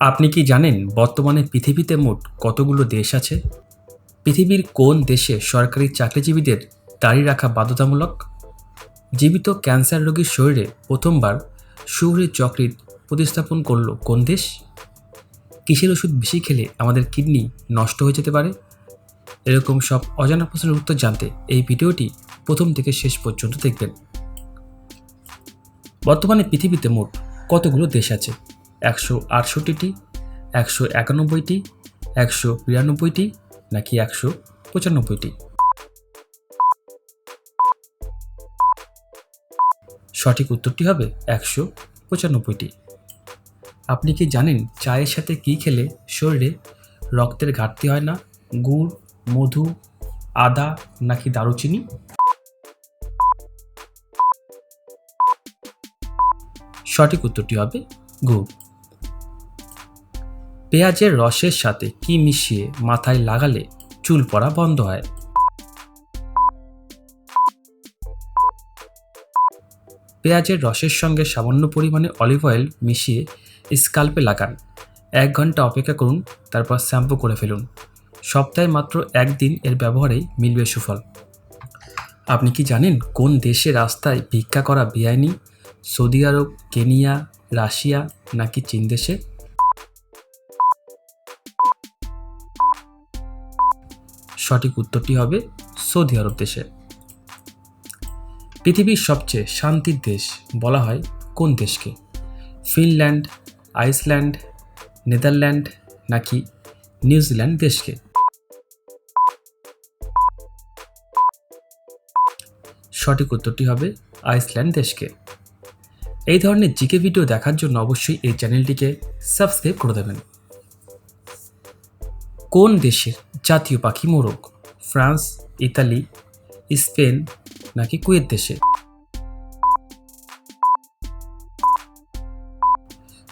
আপনি কি জানেন বর্তমানে পৃথিবীতে মোট কতগুলো দেশ আছে? পৃথিবীর কোন দেশে সরকারি চাকরিজীবীদের দাড়ি রাখা বাধ্যতামূলক? জীবিত ক্যান্সার রোগীর শরীরে প্রথমবার শরীরের যকৃৎ প্রতিস্থাপন করল কোন দেশ? কিসের ওষুধ বেশি খেলে আমাদের কিডনি নষ্ট হয়ে যেতে পারে? এরকম সব অজানা প্রশ্নের উত্তর জানতে এই ভিডিওটি প্রথম থেকে শেষ পর্যন্ত দেখবেন। বর্তমানে পৃথিবীতে মোট কতগুলো দেশ আছে? একশো আটষট্টিটি, একশো একানব্বইটি, একশো বিরানব্বইটি নাকি একশো পঁচানব্বইটি? সঠিক উত্তরটি হবে একশো পঁচানব্বইটি। আপনি কি জানেন চায়ের সাথে কী খেলে শরীরে রক্তের ঘাটতি হয় না, গুড়, মধু, আদা নাকি দারুচিনি? সঠিক উত্তরটি হবে গুড়। পেঁয়াজের রসের সাথে কি মিশিয়ে মাথায় লাগালে চুল পড়া বন্ধ হয়? পেঁয়াজের রসের সঙ্গে সামান্য পরিমাণে অলিভ অয়েল মিশিয়ে স্কাল্পে লাগান। এক ঘণ্টা অপেক্ষা করুন, তারপর শ্যাম্পু করে ফেলুন। সপ্তাহে মাত্র একদিন এর ব্যবহারেই মিলবে সুফল। আপনি কি জানেন কোন দেশে রাস্তায় ভিক্ষা করা বেআইনি? সৌদি আরব, কেনিয়া, রাশিয়া নাকি চীন দেশে? সঠিক উত্তরটি হবে সৌদি আরব দেশে। পৃথিবীর সবচেয়ে শান্তির দেশ বলা হয় কোন দেশকে? ফিনল্যান্ড, আইসল্যান্ড, নেদারল্যান্ড নাকি নিউজিল্যান্ড দেশকে? সঠিক উত্তরটি হবে আইসল্যান্ড দেশকে। এই ধরনের জিকে ভিডিও দেখার জন্য অবশ্যই এই চ্যানেলটিকে সাবস্ক্রাইব করে দেবেন। কোন দেশের জাতীয় পাখি মোরগ, ফ্রান্স, ইতালি, স্পেন নাকি কুয়েত দেশে?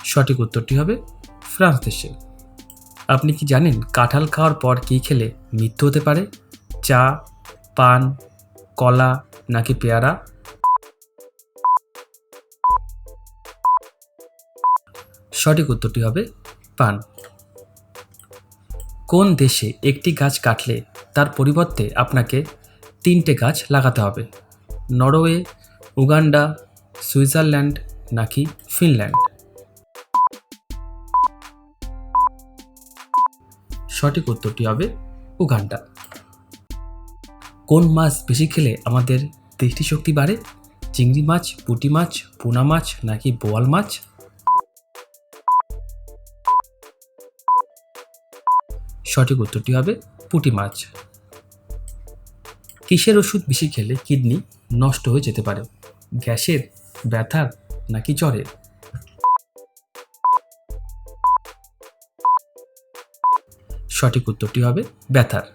সঠিক উত্তরটি হবে ফ্রান্স দেশে। আপনি কি জানেন কাঁঠাল খাওয়ার পর কী খেলে মৃত্যু হতে পারে? চা, পান, কলা নাকি পেয়ারা? সঠিক উত্তরটি হবে পান। কোন দেশে একটি গাছ কাটলে তার পরিবর্তে আপনাকে তিনটে গাছ লাগাতে হবে? নরওয়ে, উগান্ডা, সুইজারল্যান্ড নাকি ফিনল্যান্ড? সঠিক উত্তরটি হবে উগান্ডা। কোন মাছ বেশি খেলে আমাদের দৃষ্টিশক্তি বাড়ে? চিংড়ি মাছ, পুঁটি মাছ, পোনা মাছ নাকি বোয়াল মাছ? সঠিক উত্তরটি হবে পুঁটি মাছ। কিসের ওষুধ বেশি খেলে কিডনি নষ্ট হয়ে যেতে পারে? গ্যাসের, ব্যথার নাকি জ্বরের? সঠিক উত্তরটি হবে ব্যথার।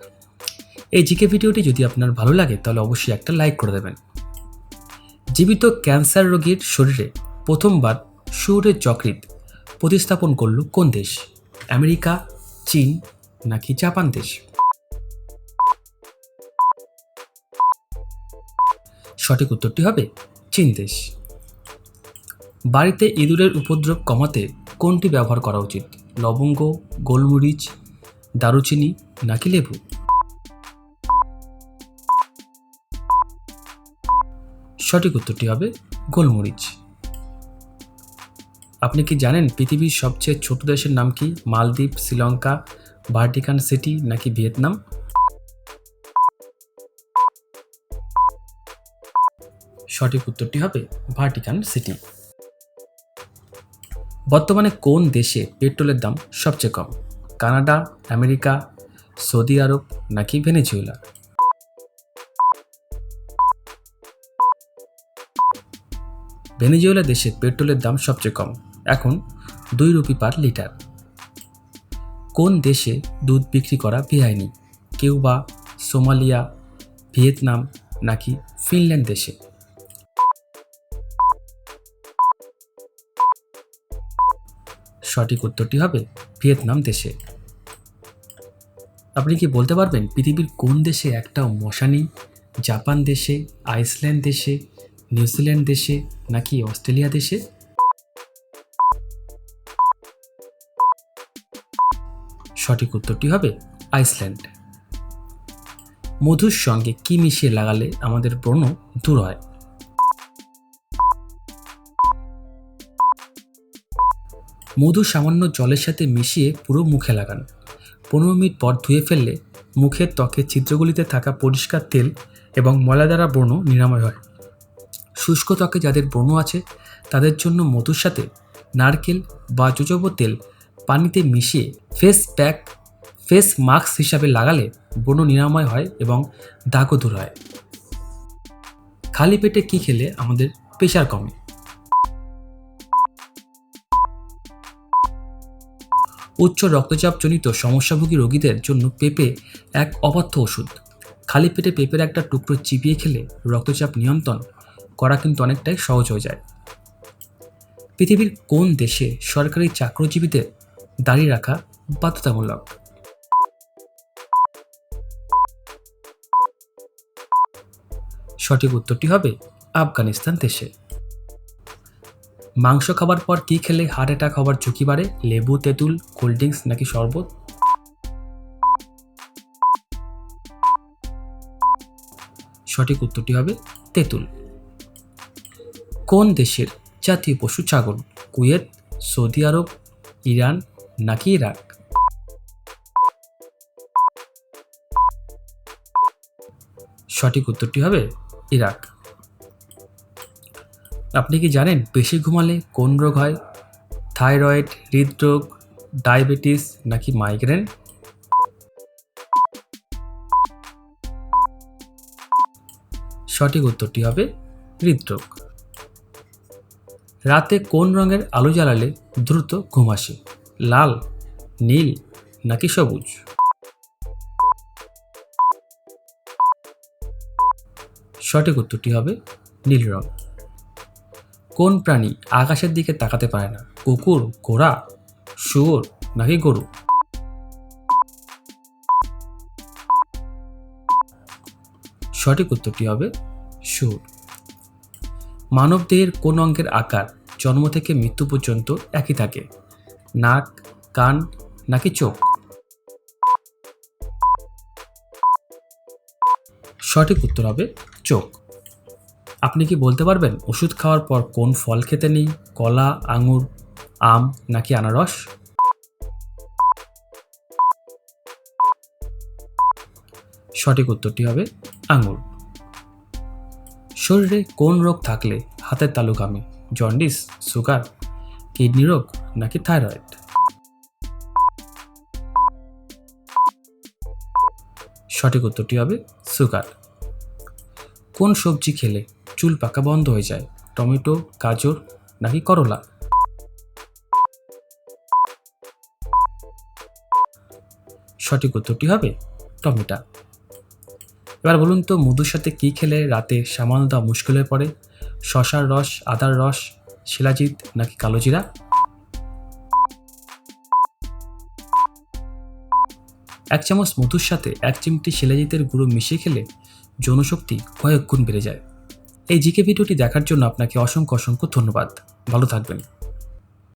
এই জিকে ভিডিওটি যদি আপনার ভালো লাগে, তাহলে অবশ্যই একটা লাইক করে দেবেন। জীবিত ক্যান্সার রোগীর শরীরে প্রথমবার সুরের যকৃৎ প্রতিস্থাপন করল কোন দেশ? আমেরিকা, চীন নাকি জাপান দেশ? সঠিক উত্তরটি হবে চীন দেশ। বাড়িতে ইঁদুরের উপদ্রব কমাতে কোনটি ব্যবহার করা উচিত? লবঙ্গ, গোলমরিচ, দারুচিনি নাকি লেবু? সঠিক উত্তরটি হবে গোলমরিচ। আপনি কি জানেন পৃথিবীর সবচেয়ে ছোট দেশের নাম কি? মালদ্বীপ, শ্রীলঙ্কা ভার্টিকান সিটি নাকি ভিয়েতনাম? সঠিক উত্তরটি হবে ভার্টিকান সিটি বর্তমানে কোন দেশে পেট্রোলের দাম সবচেয়ে কম? কানাডা, আমেরিকা, সৌদি আরব নাকি ভেনেজুয়েলা? ভেনেজুয়েলা দেশে পেট্রোলের দাম সবচেয়ে কম। এখন দুই রুপি পার লিটার। কোন দেশে দুধ বিক্রি করা বেআইনি? কিউবা সোমালিয়া, ভিয়েতনাম নাকি ফিনল্যান্ড দেশে? সঠিক উত্তরটি হবে ভিয়েতনাম দেশে। আপনি কি বলতে পারবেন পৃথিবীর কোন দেশে একটাও মশা নেই? জাপান দেশে, আইসল্যান্ড দেশে, নিউজিল্যান্ড দেশে নাকি অস্ট্রেলিয়া দেশে? সঠিক উত্তরটি হবে আইসল্যান্ড। মধুর সঙ্গে কি মিশিয়ে লাগালে আমাদের ব্রণ দূর হয়? মধু সামান্য জলের সাথে মিশিয়ে পুরো মুখে লাগান। পনেরো মিনিট পর ধুয়ে ফেললে মুখের ত্বকের ছিদ্রগুলিতে থাকা পরিষ্কার তেল এবং ময়লা দ্বারা ব্রণ নিরাময় হয়। শুষ্ক ত্বকে যাদের ব্রণ আছে, তাদের জন্য মধুর সাথে নারকেল বা জোজোবো তেল পানিতে মিশিয়ে ফেস প্যাক ফেস মাস্ক হিসাবে লাগালে ব্রণ নিরাময় হয় এবং দাগও দূর হয়। খালি পেটে কী খেলে আমাদের প্রেশার কমে? উচ্চ রক্তচাপজনিত সমস্যাভোগী রোগীদের জন্য পেঁপে এক অবাধ্য ওষুধ। খালি পেটে পেঁপের একটা টুকরো চিবিয়ে খেলে রক্তচাপ নিয়ন্ত্রণ করা কিন্তু অনেকটাই সহজ হয়ে যায়। পৃথিবীর কোন দেশে সরকারি চাকরিজীবীদের দাঁড়িয়ে রাখা বাধ্যতামূলক। সঠিক উত্তরটি হবে আফগানিস্তান দেশে। মাংস খাবার পর কী খেলে হার্ট অ্যাটাক হওয়ার ঝুঁকি বাড়ে? লেবু, তেঁতুল কোল্ড ড্রিঙ্কস নাকি শরবত? সঠিক উত্তরটি হবে তেঁতুল। কোন দেশের জাতীয় পশু ছাগল? কুয়েত, সৌদি আরব, ইরান নাকি ইরাক সঠিক উত্তরটি হবে ইরাক। আপনি কি জানেন বেশি ঘুমালে কোন রোগ হয়? থাইরয়েড, হৃদরোগ, ডায়াবেটিস নাকি মাইগ্রেন? সঠিক উত্তরটি হবে হৃদরোগ। রাতে কোন রঙের আলো জ্বালালে দ্রুত ঘুম আসে? লাল, নীল নাকি সবুজ? সঠিক উত্তরটি হবে নীল রং। কোন প্রাণী আকাশের দিকে তাকাতে পারে না? কুকুর, ঘোড়া, শুয়োর নাকি গরু? সঠিক উত্তরটি হবে শুয়োর। মানবদেহের কোন অঙ্গের আকার জন্ম থেকে মৃত্যু পর্যন্ত একই থাকে? নাক, কান নাকি চোখ? সঠিক উত্তর হবে চোখ। আপনি কি বলতে পারবেন ওষুধ খাওয়ার পর কোন ফল খেতে নেই? কলা, আঙুর, আম নাকি আনারস? সঠিক উত্তরটি হবে আঙুর। শরীরে কোন রোগ থাকলে হাতের তালু কামে জন্ডিস, সুগার, কিডনি রোগ নাকি থাইরয়েড? সঠিক উত্তরটি হবে সুগার। কোন সবজি খেলে চুল পাকা বন্ধ হয়ে যায়? টমেটো, গাজর নাকি করলা? সঠিক উত্তরটি হবে টমেটা। এবার বলুন তো, মধুর সাথে কী খেলে রাতে সামান্য দেওয়া মুশকিল হয়ে পড়ে? শশার রস, আদার রস, শিলাজিৎ নাকি কালোজিরা এক চামচ মধুর সাথে এক চিমটি শিলাজিতের গুঁড়ো মিশিয়ে খেলে যৌনশক্তি কয়েক গুণ বেড়ে যায়। এই জিকে ভিডিওটি দেখার জন্য আপনাকে অসংখ্য অসংখ্য ধন্যবাদ। ভালো থাকবেন।